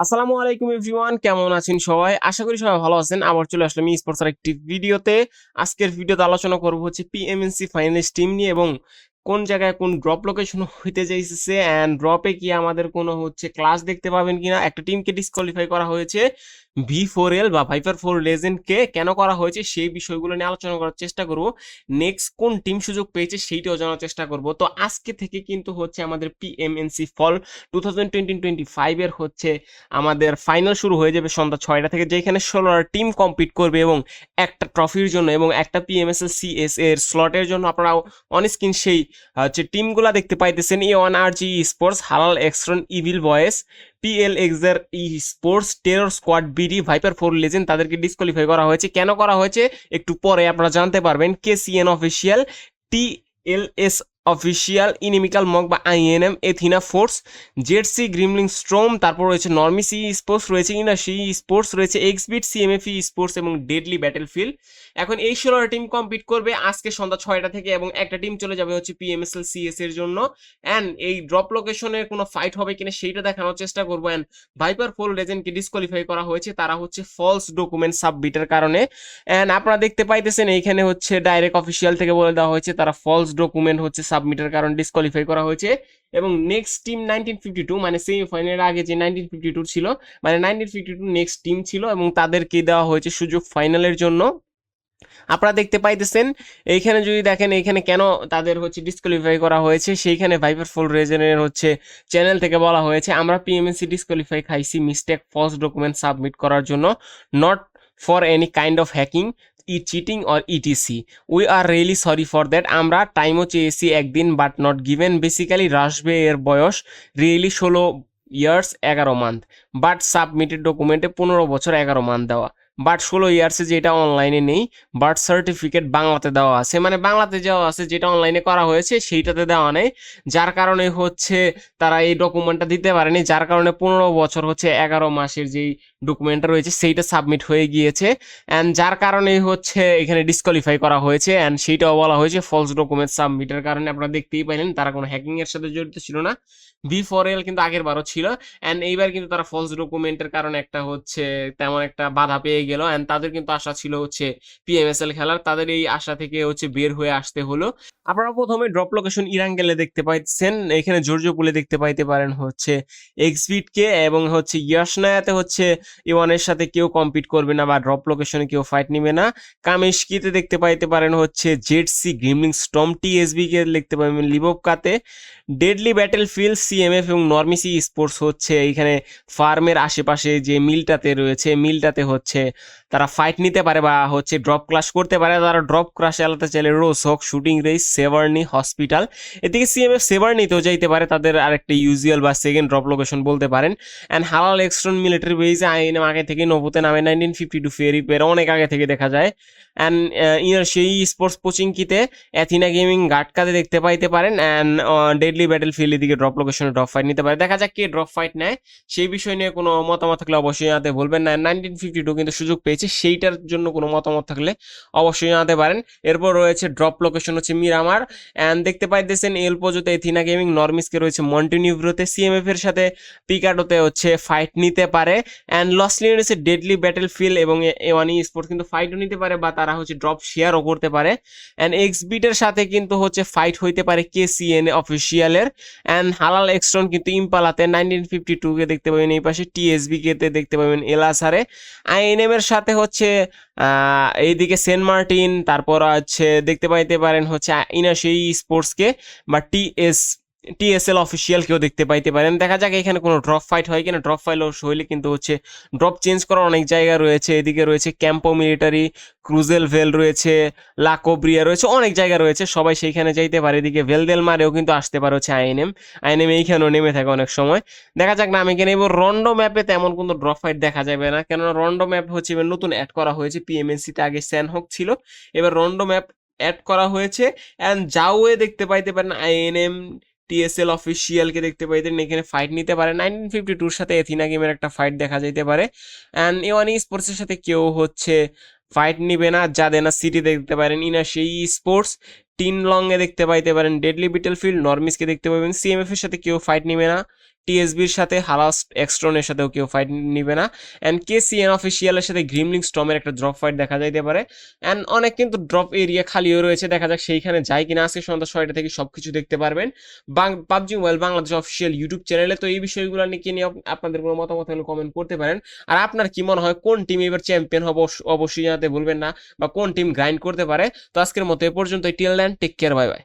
আসসালামু আলাইকুম এভরিওয়ান, কেমন আছেন সবাই? আশা করি সবাই ভালো আছেন। আবার চলে আসলাম স্পোর্টস একটি ভিডিওতে। আজকের ভিডিওতে আলোচনা করব হচ্ছে পিএমএনসি ফাইনালিস্ট টিম নিয়ে এবং কোন জায়গায় কোন ড্রপ লোকেশন হইতে যাইতেছে অ্যান্ড ড্রপে কি আমাদের কোনো হচ্ছে ক্লাস দেখতে পাবেন কিনা? একটা টিমকে ডিসকোয়ালিফাই করা হয়েছে ভি ফোর এল বা ভাইপার ফোর লেজেন্ডকে কেন করা হয়েছে সেই বিষয়গুলো নিয়ে আলোচনা করার চেষ্টা করব। নেক্সট কোন টিম সুযোগ পেয়েছে সেইটাও জানার চেষ্টা করব। তো আজকে থেকে কিন্তু হচ্ছে আমাদের PMNC fall two thousand twenty twenty ফাইভের হচ্ছে আমাদের ফাইনাল শুরু হয়ে যাবে সন্ধ্যা ছয়টা থেকে, যেখানে ষোলোটা টিম কম্পিট করবে এবং একটা ট্রফির জন্য এবং একটা পিএমএসএল সিএস এর স্লটের জন্য আপনারা অন স্ক্রিন সেই হচ্ছে টিমগুলা দেখতে পাইতেছেন এ ওয়ান আর জি স্পোর্টস হালাল এক্সট্রন evil boys PL XR E sports terror squad BD viper four legend তাদেরকে ডিসকোয়ালিফাই করা হয়েছে। কেন করা হয়েছে? একটু পরে আপনারা জানতে পারবেন। কে CN official T L S official inimical mock বা INM, Athena force, ZC, grimling storm, তারপর রয়েছে নর্মিসি স্পোর্টস রয়েছে ইনাসি স্পোর্টস রয়েছে এক্সবিট, সিএমএফি স্পোর্টস এবং ডেডলি ব্যাটেলফিল্ড। এখন এই ষোলোটা টিম কম্পিট করবে আজকে সন্ধ্যা ছয়টা থেকে এবং একটা টিম চলে যাবে হচ্ছে পিএমএসএল, সিএস এর জন্য। অ্যান্ড এই ড্রপ লোকেশনের কোনো ফাইট হবে কিনা সেইটা দেখানোর চেষ্টা করব। অ্যান্ড ভাইপার ফোর লেজেন্ডকে ডিসকোয়ালিফাই করা হয়েছে, তারা হচ্ছে ফলস ডকুমেন্ট সাবমিটের কারণে। অ্যান্ড আপনারা দেখতে পাইতেছেন এইখানে হচ্ছে ডাইরেক্ট অফিসিয়াল থেকে বলে দেওয়া হয়েছে, তারা ফলস ডকুমেন্ট হচ্ছে সাবমিটের কারণে ডিসকোয়ালিফাই করা হয়েছে। এবং next team nineteen fifty two মানে সেমিফাইনালের আগে যে নাইনটিন ফিফটি টু ছিল মানে nineteen fifty two next team ছিল এবং তাদেরকে দেওয়া হয়েছে সুযোগ ফাইনালের জন্য। আপনারা দেখতে পাইতেছেন, এইখানে যদি দেখেন, এইখানে কেন তাদের হচ্ছে ডিসকোয়ালিফাই করা হয়েছে, সেইখানে ভাইপার ফোল রেজনের হচ্ছে চ্যানেল থেকে বলা হয়েছে, আমরা পিএমএসসি ডিসকোয়ালিফাই খাইছি মিস্টেক ফলস ডকুমেন্ট সাবমিট করার জন্য not for any kind of hacking E cheating or ETC we are really sorry for that আমরা টাইমও চেয়েছি একদিন বাট নট গিভেন বেসিক্যালি রাসবে এর বয়স রিয়েলি ষোলো ইয়ার্স এগারো মান্থ বাট সাবমিটেড ডকুমেন্টে পনেরো বছর, এগারো মান্থ দেওয়া। বাট ষোলো ইয়ার্সে যেটা অনলাইনে নেই বার্থ সার্টিফিকেট বাংলাতে দেওয়া আছে। মানে বাংলাতে যাওয়া আছে, যেটা অনলাইনে করা হয়েছে, সেইটাতে দেওয়া নেই। যার কারণে হচ্ছে তারা এই ডকুমেন্টটা দিতে পারেনি। যার কারণে পনেরো বছর হচ্ছে, এগারো মাসের যেই ডকুমেন্টটা রয়েছে, সেইটা সাবমিট হয়ে গিয়েছে। অ্যান্ড যার কারণে হচ্ছে এখানে ডিসকোয়ালিফাই করা হয়েছে অ্যান্ড সেইটাও বলা হয়েছে ফলস ডকুমেন্ট সাবমিটের কারণে আপনারা দেখতেই পাইলেন, তারা কোনো হ্যাকিংয়ের সাথে জড়িত ছিল না। বি ফোর এল কিন্তু আগের বারও ছিল। অ্যান্ড এইবার কিন্তু তারা ফলস ডকুমেন্টের কারণে একটা হচ্ছে তেমন একটা বাধা পেয়ে গেল। অ্যান্ড তাদের কিন্তু আশা ছিল হচ্ছে পিএমএসএল খেলার, তাদের এই আশা থেকে হচ্ছে বের হয়ে আসতে হলো। আপনারা প্রথমে ড্রপ লোকেশন ইরাঙ্গেলে দেখতে পাইছেন এখানে জর্জপুলে দেখতে পাইতে পারেন হচ্ছে এক্সবিটকে এবং হচ্ছে ইয়াসনায়াতে হচ্ছে ইওয়ানের সাথে কেউ কম্পিট করবে না বা ড্রপ লোকেশনে কেউ ফাইট নিবে না। কামেশকিতে দেখতে পাইতে পারেন হচ্ছে জেডসি গ্রিমলিং স্টম টিএসবি কে দেখতে পাবেন লিবোকাতে ডেডলি ব্যাটেল ফিল্ড সিএমএফ এবং নর্মিসি স্পোর্টস হচ্ছে এইখানে ফার্মের আশেপাশে যে মিলটাতে রয়েছে, মিলটাতে হচ্ছে তারা ফাইট নিতে পারে বা হচ্ছে ড্রপ ক্লাস করতে পারে। তারা ড্রপ ক্লাস এলাতে চাইলে Rozhok shooting range Severny hospital এদিকে সিএমএফ সেভারনিতেও যাইতে পারে, তাদের আরেকটা ইউজুয়াল বা সেকেন্ড ড্রপ লোকেশন বলতে পারেন। অ্যান্ড হালাল এক্সট্রন মিলিটারি বেজে আইএনএম আগে থেকে নবুতে নামে নাইনটিন ফিফটি টু ফেরি পের অনেক আগে থেকে দেখা যায়। অ্যান্ড ইয়ার সেই স্পোর্টস কোচিংকিতে অ্যাথিনা গেমিং গাটকাতে দেখতে পাইতে পারেন অ্যান্ড ডেডলি ব্যাটেল ফিল্ড এদিকে ড্রপ লোকেশনে ড্রপ ফাইট নিতে পারে। দেখা যাক কে ড্রপ ফাইট নেয়। সেই বিষয় নিয়ে কোনো মতামত থাকলে অবশ্যই জানাতে বলবেন না। নাইনটিন ফিফটি টু কিন্তু সুযোগ পেয়েছে। সেইটার জন্য কোনো মতামত থাকলে অবশ্যই জানাতে পারেন। এরপর রয়েছে ড্রপ লোকেশন হচ্ছে মিরামার অ্যান্ড দেখতে পাইতেছেন এল পর্যন্ত এথিনা গেমিং নর্মিসকে রয়েছে মন্টিনিউভ্রোতে সিএমএফ এর সাথে পিকাডোতে হচ্ছে ফাইট নিতে পারে। অ্যান্ড লসলি রয়েছে ডেডলি ব্যাটেল ফিল্ড এবং এওয়ানি স্পোর্টস কিন্তু ফাইটও নিতে পারে বা তারা হচ্ছে ড্রপ শেয়ারও করতে পারে। অ্যান্ড এক্স এক্সবিটের সাথে কিন্তু হচ্ছে ফাইট হইতে পারে কে সিএন অফিসিয়ালের অ্যান্ড হালাল এক্সট্রন কিন্তু ইম্পালাতে নাইনটিন ফিফটি টু কে দেখতে পাবেন, এই পাশে টিএসবি কেতে দেখতে পাবেন এলাসারে আইএনএম এর সাথে হচ্ছে এইদিকে সেন্ট মার্টিন তারপর হচ্ছে দেখতে পাইতে পারেন হচ্ছে ইনাশি স্পোর্টসকে বা টিএস টিএসএল অফিসিয়াল কেউ দেখতে পাইতে পারেন। দেখা যাক এখানে কোনো ড্রপ ফাইট হয় কিনা। ড্রপ ফাইল হইলে কিন্তু হচ্ছে ড্রপ চেঞ্জ করার অনেক জায়গা রয়েছে। এদিকে রয়েছে ক্যাম্পো মিলিটারি ক্রুজেল ভেল রয়েছে লাকোব্রিয়া রয়েছে, অনেক জায়গা রয়েছে। সবাই সেইখানে যাইতে পারে। এদিকে ভেলদেল মারেও কিন্তু আসতে পারে হচ্ছে আইএনএম আইএনএম এইখানেও নেমে থাকে অনেক সময়। দেখা যাক না আমি এখানে এবার রন্ডো ম্যাপে তেমন কোনো ড্রপ ফাইট দেখা যাবে না। কেননা রন্ডো ম্যাপ হচ্ছে নতুন অ্যাড করা হয়েছে। পিএমএনসিতে আগে স্যানহক ছিল। এবার রন্ডো ম্যাপ অ্যাড করা হয়েছে। অ্যান্ড যাওয়ে দেখতে পাইতে পারেন আইএনএম টিএসএল অফিসিয়ালকে দেখতে পাইতেন এখানে ফাইট নিতে পারে। নাইনটিন ফিফটি টুর সাথে এথিনা গেমের একটা ফাইট দেখা যেতে পারে। অ্যান্ড এওয়ান স্পোর্টসের সাথে কেউ হচ্ছে ফাইট নিবে না, যা জাদেনা সিটি দেখতে পারেন। ইনা সেই স্পোর্টস টিন লং এ দেখতে পাইতে পারেন। ডেডলি বিটেল ফিল্ড নর্মিসকে দেখতে পাবেন। সিএমএফ এর সাথে কেউ ফাইট নিবে না। টিএসবির সাথে, হালাস এক্সট্রনের সাথেও কেউ ফাইট নিবে না। অ্যান্ড কে সিএন অফিসিয়ালের সাথে গ্রিমলিং স্টমের একটা ড্রপ ফাইট দেখা যাইতে পারে। অ্যান্ড অনেক কিন্তু ড্রপ এরিয়া খালিও রয়েছে, দেখা যাক সেইখানে যায় কিনা। আজকে সন্ধ্যা ছয়টা থেকে সব কিছু দেখতে পারবেন। PUBG mobile Bangladesh official YouTube চ্যানেলে তো এই বিষয়গুলো নিয়ে নিয়ে আপনাদের কোনো মতামত হলে কমেন্ট করতে পারেন। আর আপনার কি মনে হয়, কোন টিম এবার চ্যাম্পিয়ন হবে অবশ্য- অবশ্যই জানাতে বলবেন না, বা কোন টিম গ্রাইন্ড করতে পারে। তো আজকের মতো এ পর্যন্ত টিল ল্যান্ড টেক কেয়ার বাই বাই